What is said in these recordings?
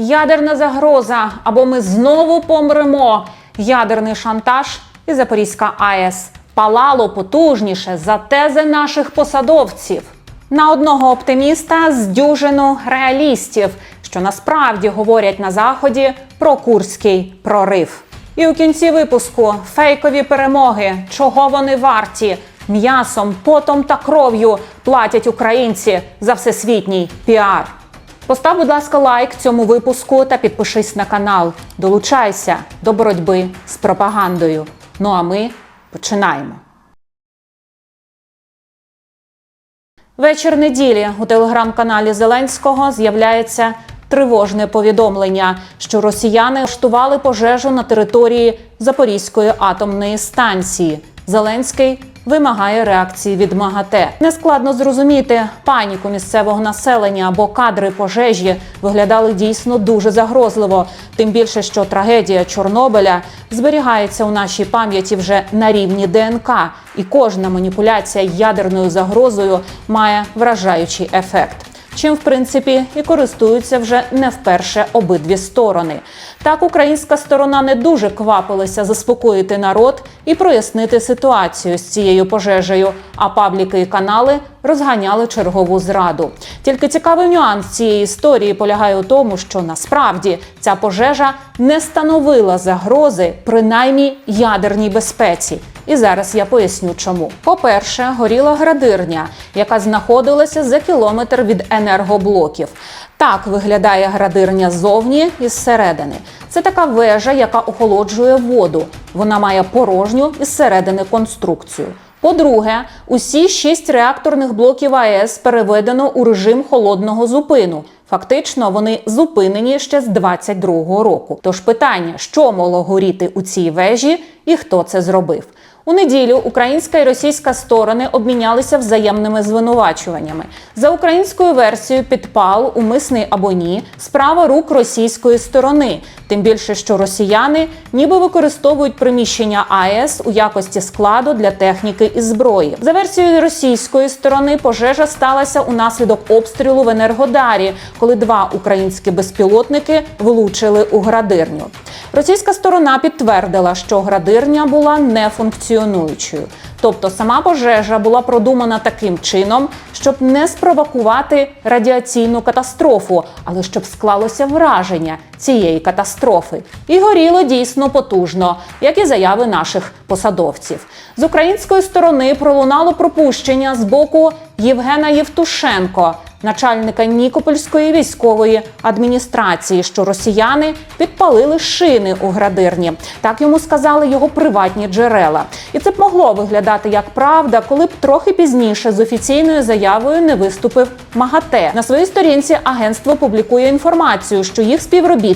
ядерна загроза, або ми знову помремо. Ядерний шантаж і Запорізька АЕС палало потужніше за тези наших посадовців. На одного оптиміста з дюжину реалістів, що насправді говорять на заході про курський прорив. І у кінці випуску фейкові перемоги, чого вони варті, м'ясом, потом та кров'ю платять українці за всесвітній піар. Постав, будь ласка, лайк цьому випуску та підпишись на канал. Долучайся до боротьби з пропагандою. Ну а ми починаємо. Вечір неділі у телеграм-каналі Зеленського з'являється тривожне повідомлення, що росіяни влаштували пожежу на території Запорізької атомної станції. Зеленський вимагає реакції від МАГАТЕ. Нескладно зрозуміти паніку місцевого населення, або кадри пожежі виглядали дійсно дуже загрозливо. Тим більше, що трагедія Чорнобиля зберігається у нашій пам'яті вже на рівні ДНК, і кожна маніпуляція ядерною загрозою має вражаючий ефект. Чим, в принципі, і користуються вже не вперше обидві сторони. Так, українська сторона не дуже квапилася заспокоїти народ і прояснити ситуацію з цією пожежею. А пабліки і канали розганяли чергову зраду. Тільки цікавий нюанс цієї історії полягає у тому, що насправді ця пожежа не становила загрози, принаймні ядерній безпеці. І зараз я поясню, чому. По-перше, горіла градирня, яка знаходилася за кілометр від енергоблоків. Так виглядає градирня ззовні і зсередини. Це така вежа, яка охолоджує воду. Вона має порожню із середини конструкцію. По-друге, усі шість реакторних блоків АЕС переведено у режим холодного зупину. Фактично, вони зупинені ще з 22-го року. Тож питання, що могло горіти у цій вежі і хто це зробив. У неділю українська і російська сторони обмінялися взаємними звинувачуваннями. За українською версією, підпал, умисний або ні, справа рук російської сторони. Тим більше, що росіяни ніби використовують приміщення АЕС у якості складу для техніки і зброї. За версією російської сторони, пожежа сталася унаслідок обстрілу в Енергодарі, коли два українські безпілотники влучили у градирню. Російська сторона підтвердила, що градирня була нефункціонуючою. Тобто сама пожежа була продумана таким чином, щоб не спровокувати радіаційну катастрофу, але щоб склалося враження цієї катастрофи. І горіло дійсно потужно, як і заяви наших посадовців. З української сторони пролунало пропущення з боку Євгена Євтушенко, начальника Нікопольської військової адміністрації, що росіяни підпалили шини у градирні. Так йому сказали його приватні джерела. І це б могло виглядати як правда, коли б трохи пізніше з офіційною заявою не виступив МАГАТЕ. На своїй сторінці агентство публікує інформацію, що їх співробітники,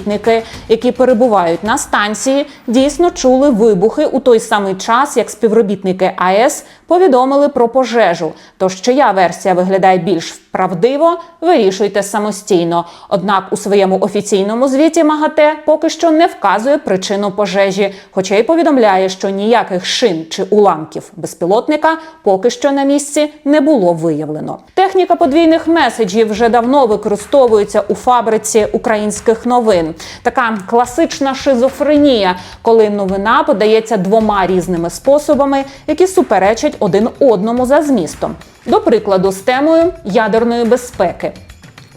які перебувають на станції, дійсно чули вибухи у той самий час, як співробітники АЕС повідомили про пожежу. Тож чия версія виглядає більш правдиво, вирішуйте самостійно. Однак у своєму офіційному звіті МАГАТЕ поки що не вказує причину пожежі, хоча й повідомляє, що ніяких шин чи уламків безпілотника поки що на місці не було виявлено. Техніка подвійних меседжів вже давно використовується у фабриці українських новин. Така класична шизофренія, коли новина подається двома різними способами, які суперечать один одному за змістом. До прикладу, з темою ядерної безпеки.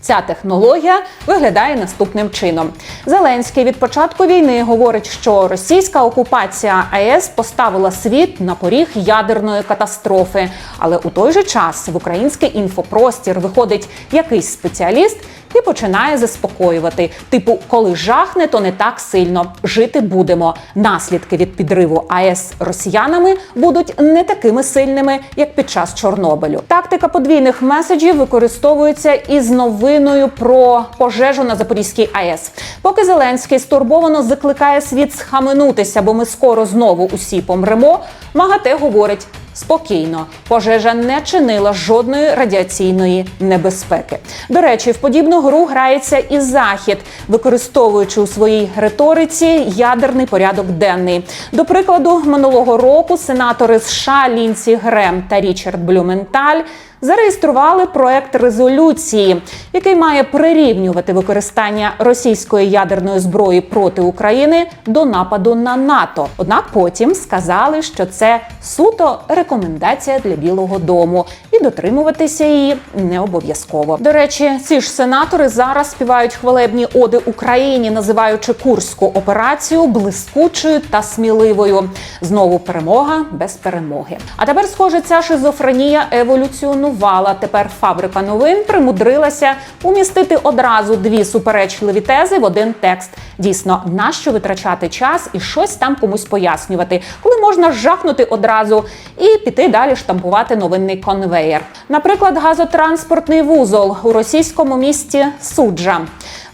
Ця технологія виглядає наступним чином. Зеленський від початку війни говорить, що російська окупація АЕС поставила світ на поріг ядерної катастрофи. Але у той же час в український інфопростір виходить якийсь спеціаліст і починає заспокоювати. Типу, коли жахне, то не так сильно жити будемо. Наслідки від підриву АЕС росіянами будуть не такими сильними, як під час Чорнобилю. Тактика подвійних меседжів використовується із новиною про пожежу на Запорізькій АЕС. Поки Зеленський стурбовано закликає світ схаменутися, бо ми скоро знову усі помремо. МАГАТЕ говорить. Спокійно, пожежа не чинила жодної радіаційної небезпеки. До речі, в подібну гру грається і захід, використовуючи у своїй риториці ядерний порядок денний. До прикладу, минулого року сенатори США Лінсі Грем та Річард Блюменталь зареєстрували проект резолюції, який має прирівнювати використання російської ядерної зброї проти України до нападу на НАТО. Однак потім сказали, що це суто рекомендація для Білого Дому, і дотримуватися її не обов'язково. До речі, ці ж сенатори зараз співають хвалебні оди Україні, називаючи курську операцію блискучою та сміливою. Знову перемога без перемоги. А тепер, схоже, ця шизофренія еволюціонувала. Тепер фабрика новин примудрилася умістити одразу дві суперечливі тези в один текст. Дійсно, нащо витрачати час і щось там комусь пояснювати, коли можна жахнути одразу і піти далі штампувати новинний конвеєр. Наприклад, газотранспортний вузол у російському місті Суджа.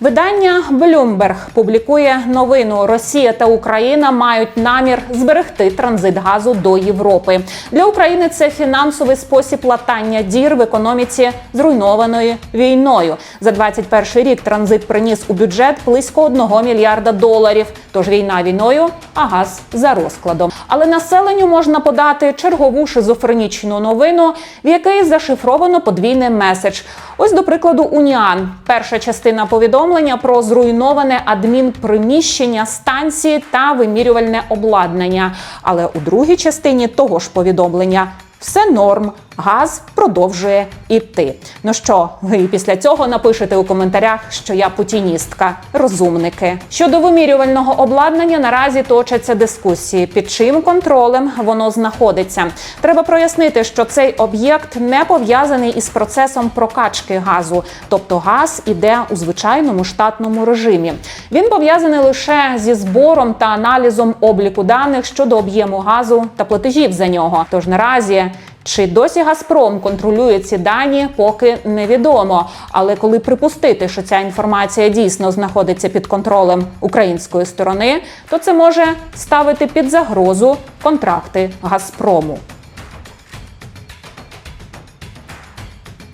Видання Bloomberg публікує новину: Росія та Україна мають намір зберегти транзит газу до Європи. Для України це фінансовий спосіб латання дір в економіці, зруйнованої війною. За 21 рік транзит приніс у бюджет близько 1 мільярда доларів. Тож війна війною, а газ за розкладом. Але населенню можна подати чергову шизофренічну новину, в якій зашифровано подвійний меседж. Ось до прикладу, Уніан. Перша частина повідомлення про зруйноване адмінприміщення станції та вимірювальне обладнання. Але у другій частині того ж повідомлення все норм. Газ продовжує іти. Ну що, ви після цього напишете у коментарях, що я путіністка, розумники. Щодо вимірювального обладнання наразі точаться дискусії, під чим контролем воно знаходиться. Треба прояснити, що цей об'єкт не пов'язаний із процесом прокачки газу, тобто газ іде у звичайному штатному режимі. Він пов'язаний лише зі збором та аналізом обліку даних щодо об'єму газу та платежів за нього. Тож наразі. Чи досі Газпром контролює ці дані, поки невідомо. Але коли припустити, що ця інформація дійсно знаходиться під контролем української сторони, то це може ставити під загрозу контракти Газпрому.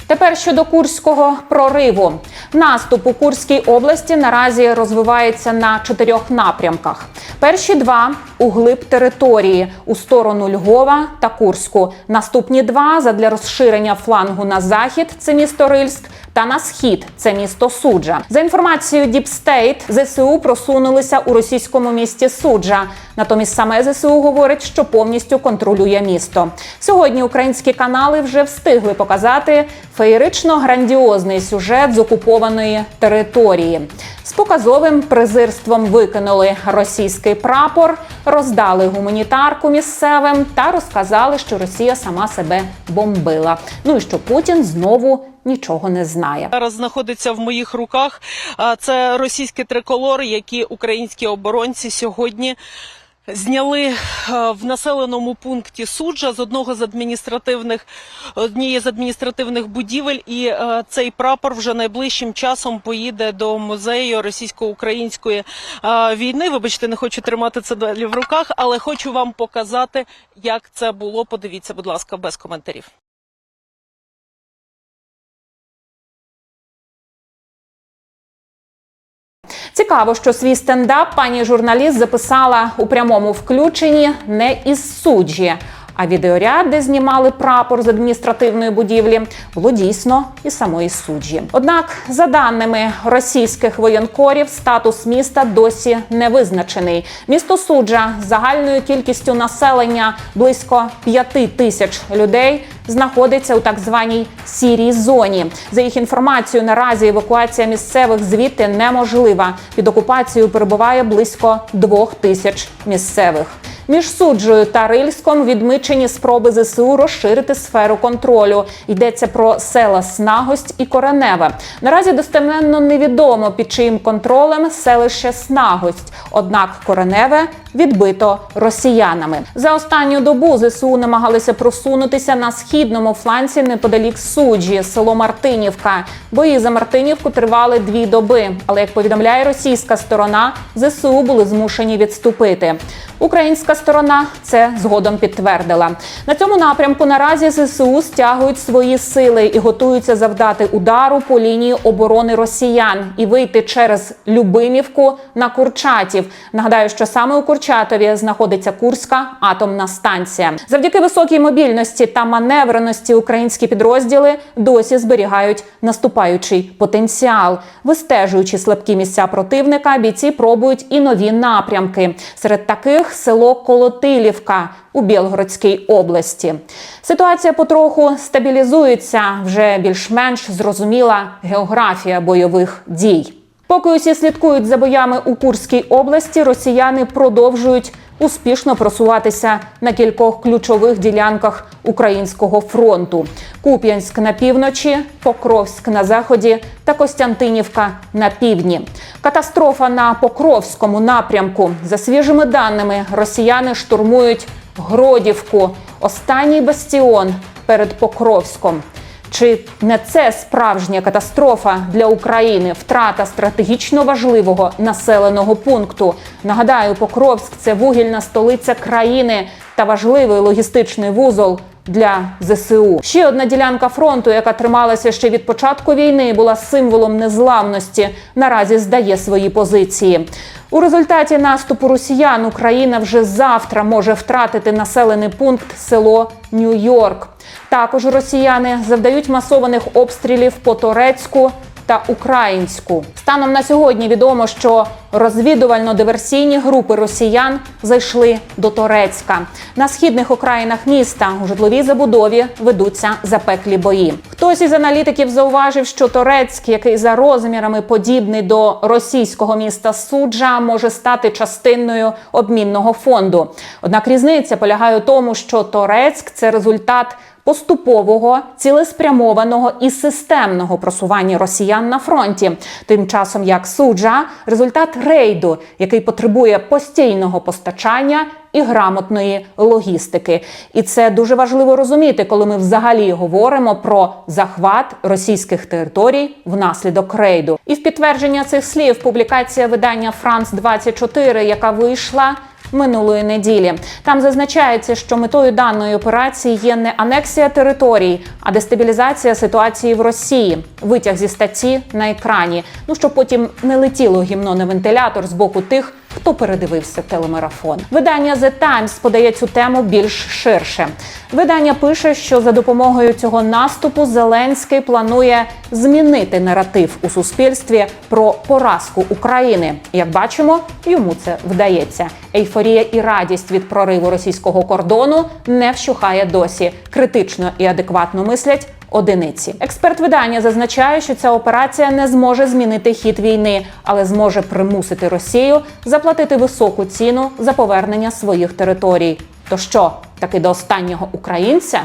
Тепер щодо курського прориву. Наступ у Курській області наразі розвивається на чотирьох напрямках. Перші два у глиб території у сторону Львова та Курську. Наступні два задля розширення флангу на захід це місто Рильськ. Та на схід це місто Суджа. За інформацією Deep State, ЗСУ просунулися у російському місті Суджа. Натомість саме ЗСУ говорить, що повністю контролює місто. Сьогодні українські канали вже встигли показати феєрично грандіозний сюжет з окупованої території. З показовим презирством викинули російський прапор, роздали гуманітарку місцевим та розказали, що Росія сама себе бомбила. Ну і що Путін знову нічого не знає. зараз знаходиться в моїх руках. Це російські триколори, які українські оборонці сьогодні. Зняли в населеному пункті суджа з одного з адміністративних однієї з адміністративних будівель, і цей прапор вже найближчим часом поїде до музею російсько-української війни. Вибачте, не хочу тримати це далі в руках, але хочу вам показати, як це було. Подивіться, будь ласка, без коментарів. Цікаво, що свій стендап пані журналіст записала у прямому включенні не із суджі. А відеоряд, де знімали прапор з адміністративної будівлі, було дійсно із самої суджі. Однак, за даними російських воєнкорів, статус міста досі не визначений. Місто суджа загальною кількістю населення близько 5 тисяч людей знаходиться у так званій сірій зоні. За їх інформацією, наразі евакуація місцевих звідти неможлива. Під окупацією перебуває близько двох тисяч місцевих. Між суджею та Рильськом відмичені спроби ЗСУ розширити сферу контролю. Йдеться про села Снагость і Кореневе. Наразі достеменно невідомо під чиїм контролем селище Снагость. Однак Кореневе відбито росіянами. За останню добу ЗСУ намагалися просунутися на східному фланці неподалік суджі, село Мартинівка. Бої за Мартинівку тривали дві доби. Але як повідомляє російська сторона, ЗСУ були змушені відступити. Українська сторона це згодом підтвердила. На цьому напрямку наразі ЗСУ стягують свої сили і готуються завдати удару по лінії оборони росіян і вийти через Любимівку на Курчатів. Нагадаю, що саме у Курчатові знаходиться Курська атомна станція. Завдяки високій мобільності та маневреності українські підрозділи досі зберігають наступаючий потенціал. Вистежуючи слабкі місця противника, бійці пробують і нові напрямки. Серед таких село Колотилівка у Білгородській області. Ситуація потроху стабілізується. Вже більш-менш зрозуміла географія бойових дій. Поки усі слідкують за боями у Курській області, росіяни продовжують успішно просуватися на кількох ключових ділянках українського фронту: Куп'янськ на півночі, Покровськ на заході та Костянтинівка на півдні. Катастрофа на Покровському напрямку. За свіжими даними, росіяни штурмують Гродівку, останній бастіон перед Покровськом. Чи не це справжня катастрофа для України? Втрата стратегічно важливого населеного пункту. Нагадаю, Покровськ це вугільна столиця країни та важливий логістичний вузол. Для ЗСУ ще одна ділянка фронту, яка трималася ще від початку війни, була символом незламності. Наразі здає свої позиції. У результаті наступу росіян Україна вже завтра може втратити населений пункт село Нью-Йорк. Також росіяни завдають масованих обстрілів по Торецьку та Українську. Станом на сьогодні відомо, що розвідувально-диверсійні групи росіян зайшли до Торецька. На східних окраїнах міста у житловій забудові ведуться запеклі бої. Хтось із аналітиків зауважив, що Торецьк, який за розмірами подібний до російського міста Суджа, може стати частиною обмінного фонду. Однак різниця полягає у тому, що Торецьк це результат поступового, цілеспрямованого і системного просування росіян на фронті, тим часом як суджа результат рейду, який потребує постійного постачання. І грамотної логістики, і це дуже важливо розуміти, коли ми взагалі говоримо про захват російських територій внаслідок рейду. І в підтвердження цих слів публікація видання Франс 24 яка вийшла минулої неділі. Там зазначається, що метою даної операції є не анексія територій, а дестабілізація ситуації в Росії. Витяг зі статті на екрані. Ну щоб потім не летіло гімно на вентилятор з боку тих. Хто передивився телемарафон? Видання The Times подає цю тему більш ширше. Видання пише, що за допомогою цього наступу Зеленський планує змінити наратив у суспільстві про поразку України. Як бачимо, йому це вдається. Ейфорія і радість від прориву російського кордону не вщухає досі. Критично і адекватно мислять одиниці. Експерт видання зазначає, що ця операція не зможе змінити хід війни, але зможе примусити Росію заплатити високу ціну за повернення своїх територій. То що, таки до останнього українця?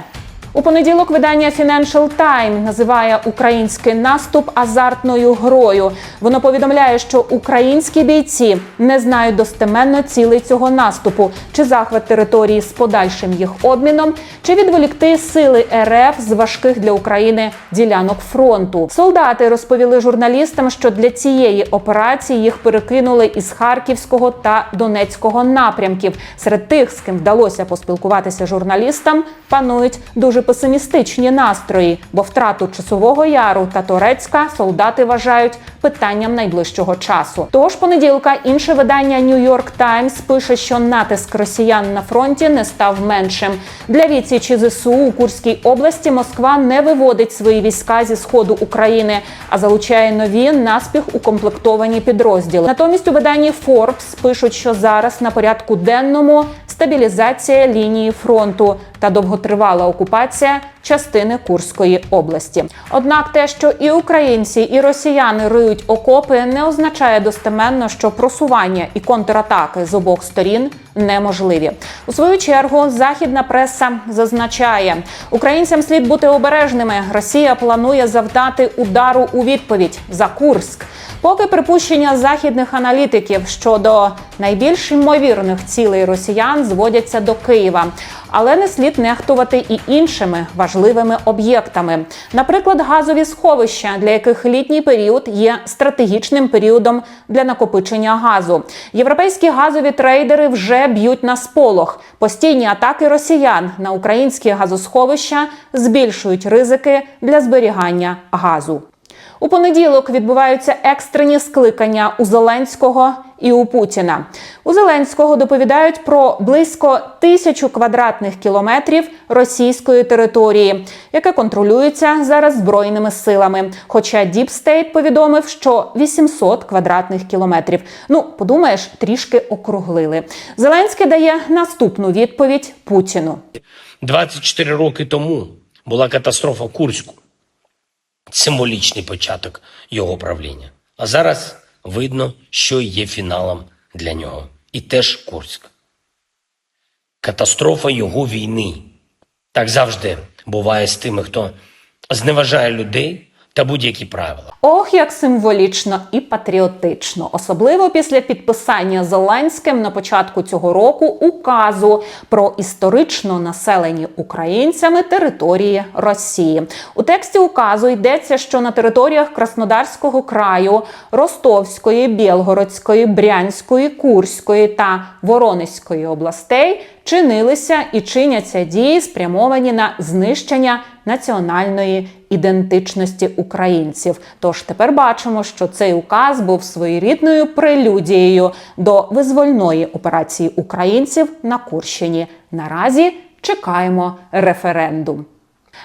У понеділок видання Financial Times називає український наступ азартною грою. Воно повідомляє, що українські бійці не знають достеменно цілей цього наступу, чи захват території з подальшим їх обміном, чи відволікти сили РФ з важких для України ділянок фронту. Солдати розповіли журналістам, що для цієї операції їх перекинули із Харківського та Донецького напрямків. Серед тих, з ким вдалося поспілкуватися журналістам, панують дуже песимістичні настрої, бо втрату часового яру та Турецька солдати вважають питанням найближчого часу. Того ж понеділка інше видання New York Times пише, що натиск росіян на фронті не став меншим. Для відсічі ЗСУ у Курській області Москва не виводить свої війська зі сходу України, а залучає нові наспіх укомплектовані підрозділи. Натомість у виданні Forbes пишуть, що зараз на порядку денному стабілізація лінії фронту та довготривала окупація частини Курської області. Однак те, що і українці, і росіяни риють окопи, не означає достеменно, що просування і контратаки з обох сторін неможливі. У свою чергу західна преса зазначає, українцям слід бути обережними. Росія планує завдати удару у відповідь за Курськ. Поки припущення західних аналітиків щодо найбільш ймовірних цілей росіян зводяться до Києва, але не слід нехтувати і іншими важливими об'єктами, наприклад, газові сховища, для яких літній період є стратегічним періодом для накопичення газу. Європейські газові трейдери вже б'ють на сполох. Постійні атаки росіян на українські газосховища збільшують ризики для зберігання газу. У понеділок відбуваються екстрені скликання у Зеленського і у Путіна. У Зеленського доповідають про близько тисячу квадратних кілометрів російської території, яке контролюється зараз збройними силами. Хоча Діпстейт повідомив, що 800 квадратних кілометрів. Ну, подумаєш, трішки округлили. Зеленський дає наступну відповідь Путіну. 24 роки тому була катастрофа Курську. Символічний початок його правління. А зараз видно, що є фіналом для нього. І теж Курськ. Катастрофа його війни. Так завжди буває з тими, хто зневажає людей та будь-які правила. Ох, як символічно і патріотично, особливо після підписання Зеленським на початку цього року указу про історично населені українцями території Росії. У тексті указу йдеться, що на територіях Краснодарського краю, Ростовської, Білгородської, Брянської, Курської та Воронезької областей чинилися і чиняться дії, спрямовані на знищення національної ідентичності українців. Тож тепер бачимо, що цей указ був своєрідною прелюдією до визвольної операції українців на Курщині. Наразі чекаємо референдум.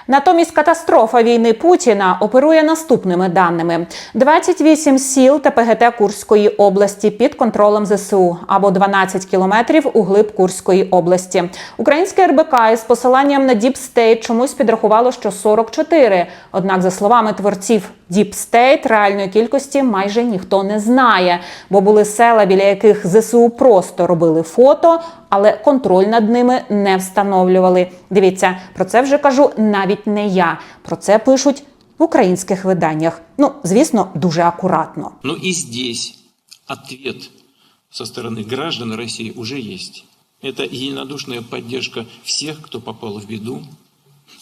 Натомість катастрофа війни Путіна оперує наступними даними: 28 сіл та ПГТ Курської області під контролем ЗСУ або 12 кілометрів у глиб Курської області. Українське РБК із посиланням на State чомусь підрахувало, що 44. Однак, за словами творців State, реальної кількості майже ніхто не знає, бо були села, біля яких ЗСУ просто робили фото, але контроль над ними не встановлювали. Дивіться, про це вже кажу навіть не я. Про це пишуть в українських виданнях. Ну, звісно, дуже акуратно. Но и здесь ответ со стороны граждан России уже есть. Это единодушная поддержка всех, кто попал в беду,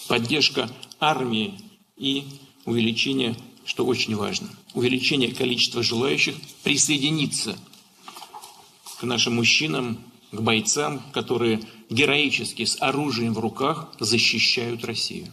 поддержка армии и увеличение, что очень важно, увеличение количества желающих присоединиться к нашим мужчинам, к бойцам, которые героически с оружием в руках защищают Россию.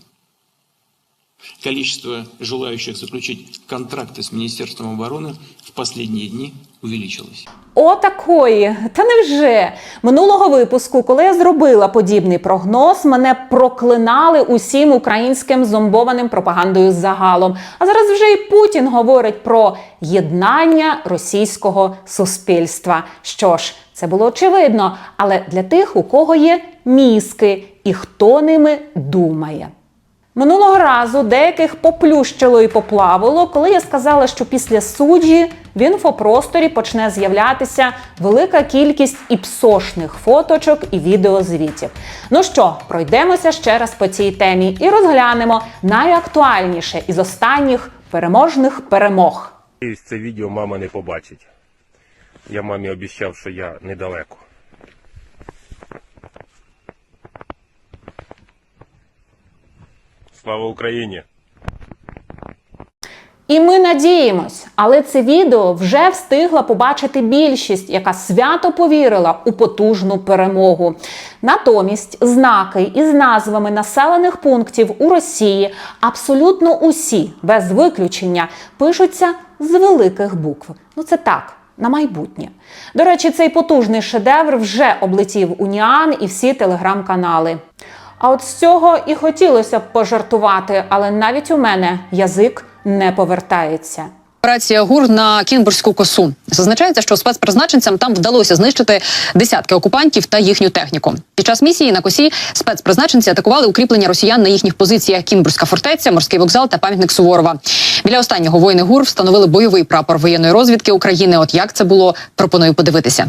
Количество желающих заключить контракты с Министерством обороны в последние дни увеличилось. Отакої. Та невже минулого випуску, коли я зробила подібний прогноз, мене проклинали усім українським зомбованим пропагандою загалом. А зараз вже і Путін говорить про єднання російського суспільства. Що ж, Це було очевидно, але для тих, у кого є мізки і хто ними думає. Минулого разу деяких поплющило і поплавило, коли я сказала, що після суджі в інфопросторі почне з'являтися велика кількість іпсошних фоточок і відеозвітів. Ну що, пройдемося ще раз по цій темі і розглянемо найактуальніше із останніх переможних перемог. Це відео мама не побачить. Я мамі обіцяв, що я недалеко. Слава Україні! І ми надіємось, але це відео вже встигла побачити більшість, яка свято повірила у потужну перемогу. Натомість знаки із назвами населених пунктів у Росії абсолютно усі, без виключення, пишуться з великих букв. Ну це так. На майбутнє. До речі, цей потужний шедевр вже облетів Уніан і всі телеграм-канали. А от з цього і хотілося б пожартувати, але навіть у мене язик не повертається. Операція ГУР на Кінбурзьку косу зазначається, що спецпризначенцям там вдалося знищити десятки окупантів та їхню техніку. Під час місії на косі спецпризначенці атакували укріплення росіян на їхніх позиціях Кінбурзька фортеця, морський вокзал та пам'ятник Суворова. Біля останнього воїни ГУР встановили бойовий прапор воєнної розвідки України. От як це було, пропоную подивитися.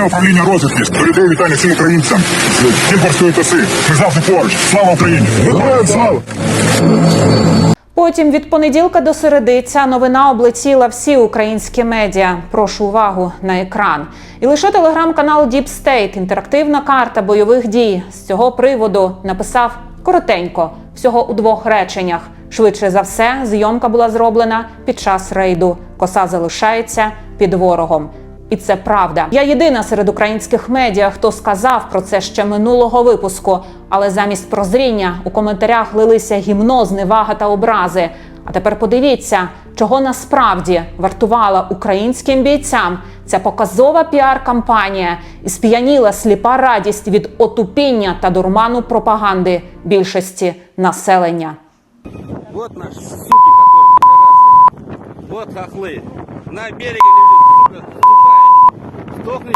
Головне управління розвідки передає вітання всім українцям з Кімборської коси. Ми завжди поруч. Слава Україні! Героям слава! Потім від понеділка до середи ця новина облетіла всі українські медіа. Прошу увагу на екран. І лише телеграм-канал Deep State, інтерактивна карта бойових дій з цього приводу написав коротенько, всього у двох реченнях. Швидше за все, зйомка була зроблена під час рейду. Коса залишається під ворогом І це правда. Я єдина серед українських медіа, хто сказав про це ще минулого випуску. Але замість прозріння у коментарях лилися гімно, зневага та образи. А тепер подивіться, чого насправді вартувала українським бійцям ця показова піар-кампанія і сп'яніла сліпа радість від отупіння та дурману пропаганди більшості населення. Вот наши суки, которые пидорасы. Вот хохлы. На береге лежит, сука, Суки.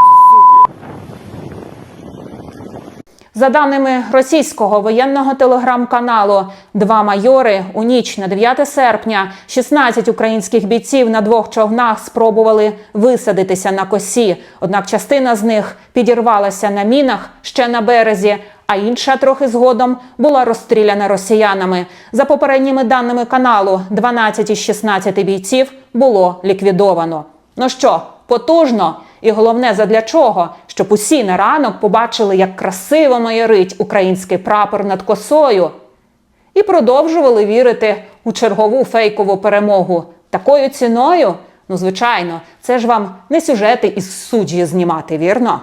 За даними російського воєнного телеграм-каналу, два майори у ніч на 9 серпня 16 українських бійців на двох човнах спробували висадитися на косі. Однак частина з них підірвалася на мінах ще на березі. А інша трохи згодом була розстріляна росіянами. За попередніми даними каналу, 12 із 16 бійців було ліквідовано. Ну що, потужно? І головне, задля чого? Щоб усі на ранок побачили, як красиво майорить український прапор над косою, і продовжували вірити у чергову фейкову перемогу. Такою ціною? Ну, звичайно, це ж вам не сюжети із суджі знімати, вірно?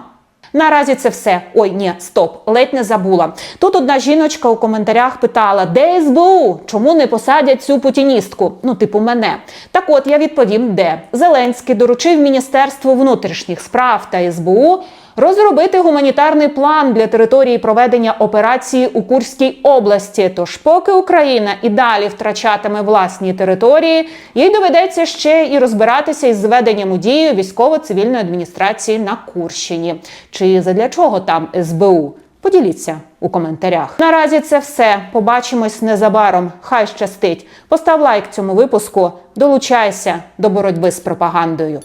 Наразі це все. Ой, ні, стоп, ледь не забула. Тут одна жіночка у коментарях питала: де СБУ? Чому не посадять цю путіністку? Ну, типу, мене. Так от я відповім, де Зеленський доручив Міністерству внутрішніх справ та СБУ розробити гуманітарний план для території проведення операції у Курській області. Тож, поки Україна і далі втрачатиме власні території, їй доведеться ще і розбиратися із зведенням у дію військово-цивільної адміністрації на Курщині. Чи задля чого там СБУ? Поділіться у коментарях. Наразі це все. Побачимось незабаром. Хай щастить. Постав лайк цьому випуску, долучайся до боротьби з пропагандою.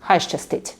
Хай щастить.